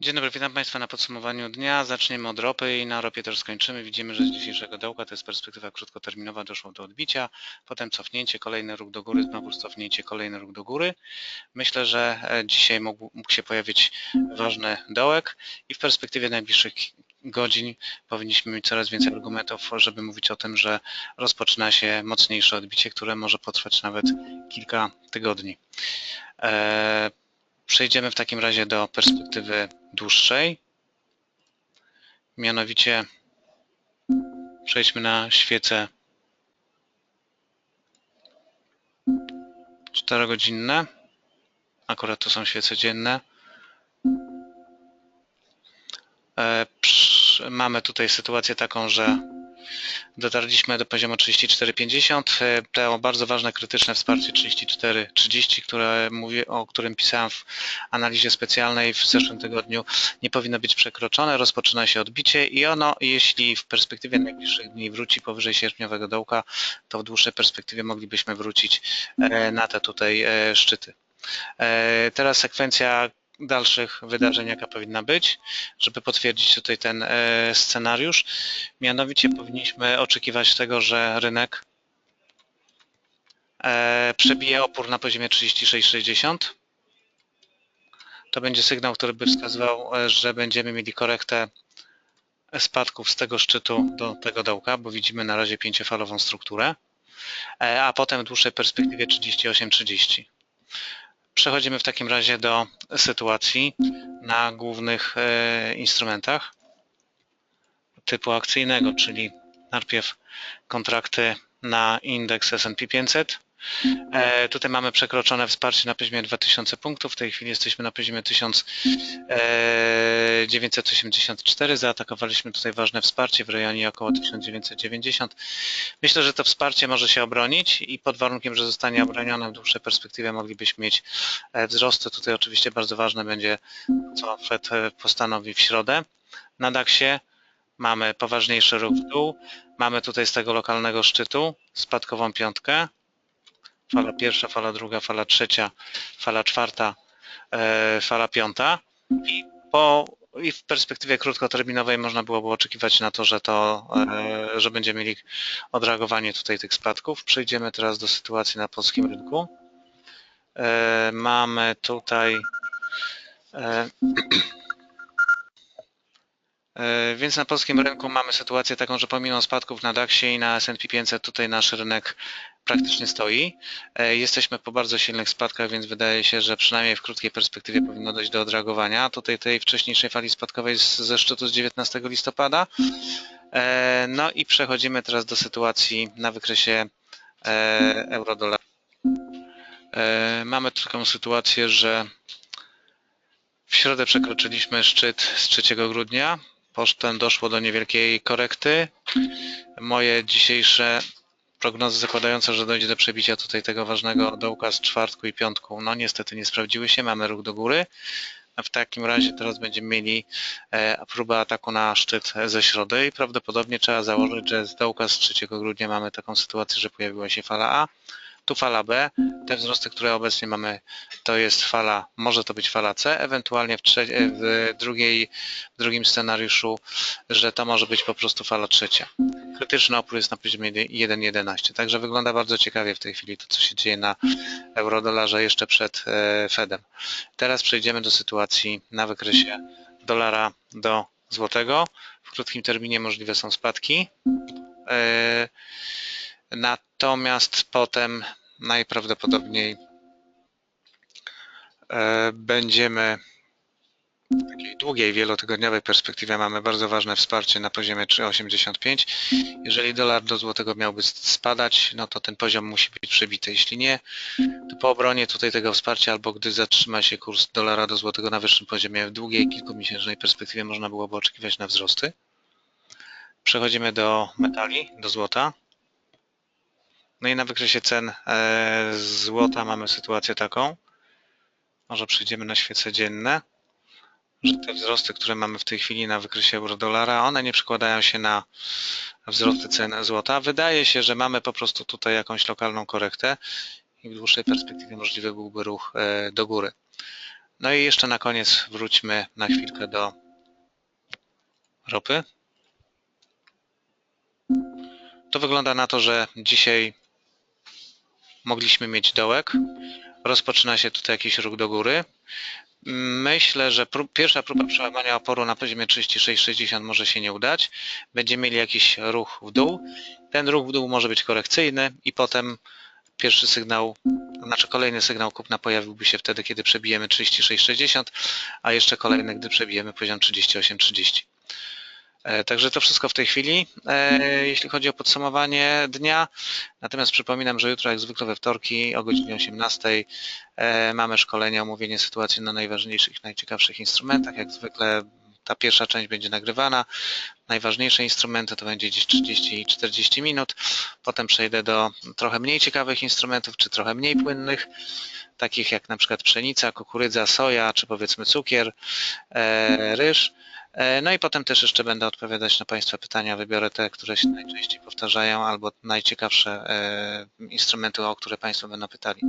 Dzień dobry, witam Państwa na podsumowaniu dnia. Zaczniemy od ropy i na ropie też skończymy. Widzimy, że z dzisiejszego dołka to jest perspektywa krótkoterminowa, doszło do odbicia, potem cofnięcie, kolejny ruch do góry, znowu cofnięcie, kolejny ruch do góry. Myślę, że e, dzisiaj mógł, mógł się pojawić ważny dołek i w perspektywie najbliższych godzin powinniśmy mieć coraz więcej argumentów, żeby mówić o tym, że rozpoczyna się mocniejsze odbicie, które może potrwać nawet kilka tygodni. E, Przejdziemy w takim razie do perspektywy dłuższej. Mianowicie przejdźmy na świece 4-godzinne. Akurat to są świece dzienne. E, mamy tutaj sytuację taką, że Dotarliśmy do poziomu 34,50. E, to bardzo ważne, krytyczne wsparcie 34,30, które mówię, o którym pisałem w analizie specjalnej w zeszłym tygodniu, nie powinno być przekroczone. Rozpoczyna się odbicie i ono, jeśli w perspektywie najbliższych dni wróci powyżej sierpniowego dołka, to w dłuższej perspektywie moglibyśmy wrócić e, na te tutaj e, szczyty. Teraz sekwencja dalszych wydarzeń, jaka powinna być, żeby potwierdzić tutaj ten e, scenariusz. Mianowicie powinniśmy oczekiwać tego, że rynek e, przebije opór na poziomie 36,60. To będzie sygnał, który by wskazywał, e, że będziemy mieli korektę spadków z tego szczytu do tego dołka, bo widzimy na razie pięciofalową strukturę, a potem w dłuższej perspektywie 38,30. Przechodzimy w takim razie do sytuacji na głównych e, instrumentach typu akcyjnego, czyli najpierw kontrakty na indeks S&P 500, E, tutaj mamy przekroczone wsparcie na poziomie 2000 punktów. W tej chwili jesteśmy na poziomie 1984. E, Zaatakowaliśmy tutaj ważne wsparcie w rejonie około 1990. Myślę, że to wsparcie może się obronić i pod warunkiem, że zostanie obronione w dłuższej perspektywie moglibyśmy mieć e, wzrosty. Tutaj oczywiście bardzo ważne będzie, co Fed postanowi w środę. Na DAX-ie mamy poważniejszy ruch w dół. Mamy tutaj z tego lokalnego szczytu spadkową piątkę fala pierwsza, fala druga, fala trzecia, fala czwarta, e, fala piąta i po i w perspektywie krótkoterminowej można byłoby oczekiwać na to, że to, e, że będziemy mieli odreagowanie tutaj tych spadków. Przejdziemy teraz do sytuacji na polskim rynku. E, mamy tutaj więc na polskim rynku mamy sytuację taką, że pomimo spadków na DAX-ie i na S&P 500 tutaj nasz rynek praktycznie stoi. E, jesteśmy po bardzo silnych spadkach, więc wydaje się, że przynajmniej w krótkiej perspektywie powinno dojść do odreagowania. Tutaj tej wcześniejszej fali spadkowej ze szczytu z 19 listopada. E, no i przechodzimy teraz do sytuacji na wykresie e, euro-dolar. Mamy taką sytuację, że w środę przekroczyliśmy szczyt z 3 grudnia. Potem doszło do niewielkiej korekty. Moje dzisiejsze prognozy zakładające, że dojdzie do przebicia tutaj tego ważnego dołka z czwartku i piątku, no niestety nie sprawdziły się, mamy ruch do góry. W takim razie teraz będziemy mieli e, próbę ataku na szczyt ze środy i prawdopodobnie trzeba założyć, że z dołka z 3 grudnia mamy taką sytuację, że pojawiła się fala A, tu fala B, te wzrosty, które obecnie mamy, to jest fala, może to być fala C, ewentualnie w, w, drugiej, w drugim scenariuszu, że to może być po prostu fala trzecia. Krytyczny opór jest na poziomie 1,11, także wygląda bardzo ciekawie w tej chwili to, co się dzieje na eurodolarze jeszcze przed e, Fedem. Teraz przejdziemy do sytuacji na wykresie dolara do złotego. W krótkim terminie możliwe są spadki. E, Natomiast potem najprawdopodobniej e, będziemy w takiej długiej, wielotygodniowej perspektywie mamy bardzo ważne wsparcie na poziomie 3,85. Jeżeli dolar do złotego miałby spadać, no to ten poziom musi być przebity. Jeśli nie, to po obronie tutaj tego wsparcia albo gdy zatrzyma się kurs dolara do złotego na wyższym poziomie w długiej, kilkumiesięcznej perspektywie można byłoby oczekiwać na wzrosty. Przechodzimy do metali, do złota. No i na wykresie cen e, złota mamy sytuację taką, może przejdziemy na świece dzienne, że te wzrosty, które mamy w tej chwili na wykresie euro-dolara, one nie przekładają się na wzrosty cen złota. Wydaje się, że mamy po prostu tutaj jakąś lokalną korektę i w dłuższej perspektywie możliwy byłby ruch e, do góry. No i jeszcze na koniec wróćmy na chwilkę do ropy. To wygląda na to, że dzisiaj mogliśmy mieć dołek. Rozpoczyna się tutaj jakiś ruch do góry. Myślę, że pierwsza próba przełamania oporu na poziomie 36,60 może się nie udać. Będziemy mieli jakiś ruch w dół. Ten ruch w dół może być korekcyjny i potem pierwszy sygnał, znaczy kolejny sygnał kupna pojawiłby się wtedy, kiedy przebijemy 36,60, a jeszcze kolejny, gdy przebijemy poziom 38,30. E, także to wszystko w tej chwili, e, jeśli chodzi o podsumowanie dnia. Natomiast przypominam, że jutro jak zwykle we wtorki o godzinie 18 e, mamy szkolenie, omówienie sytuacji na najważniejszych, najciekawszych instrumentach. Jak zwykle ta pierwsza część będzie nagrywana. Najważniejsze instrumenty to będzie gdzieś 30 i 40 minut. Potem przejdę do trochę mniej ciekawych instrumentów, czy trochę mniej płynnych, takich jak na przykład pszenica, kukurydza, soja, czy powiedzmy cukier, ryż. E, no i potem też jeszcze będę odpowiadać na Państwa pytania. Wybiorę te, które się najczęściej powtarzają albo najciekawsze e, instrumenty, o które Państwo będą pytali.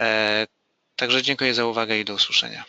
E, także dziękuję za uwagę i do usłyszenia.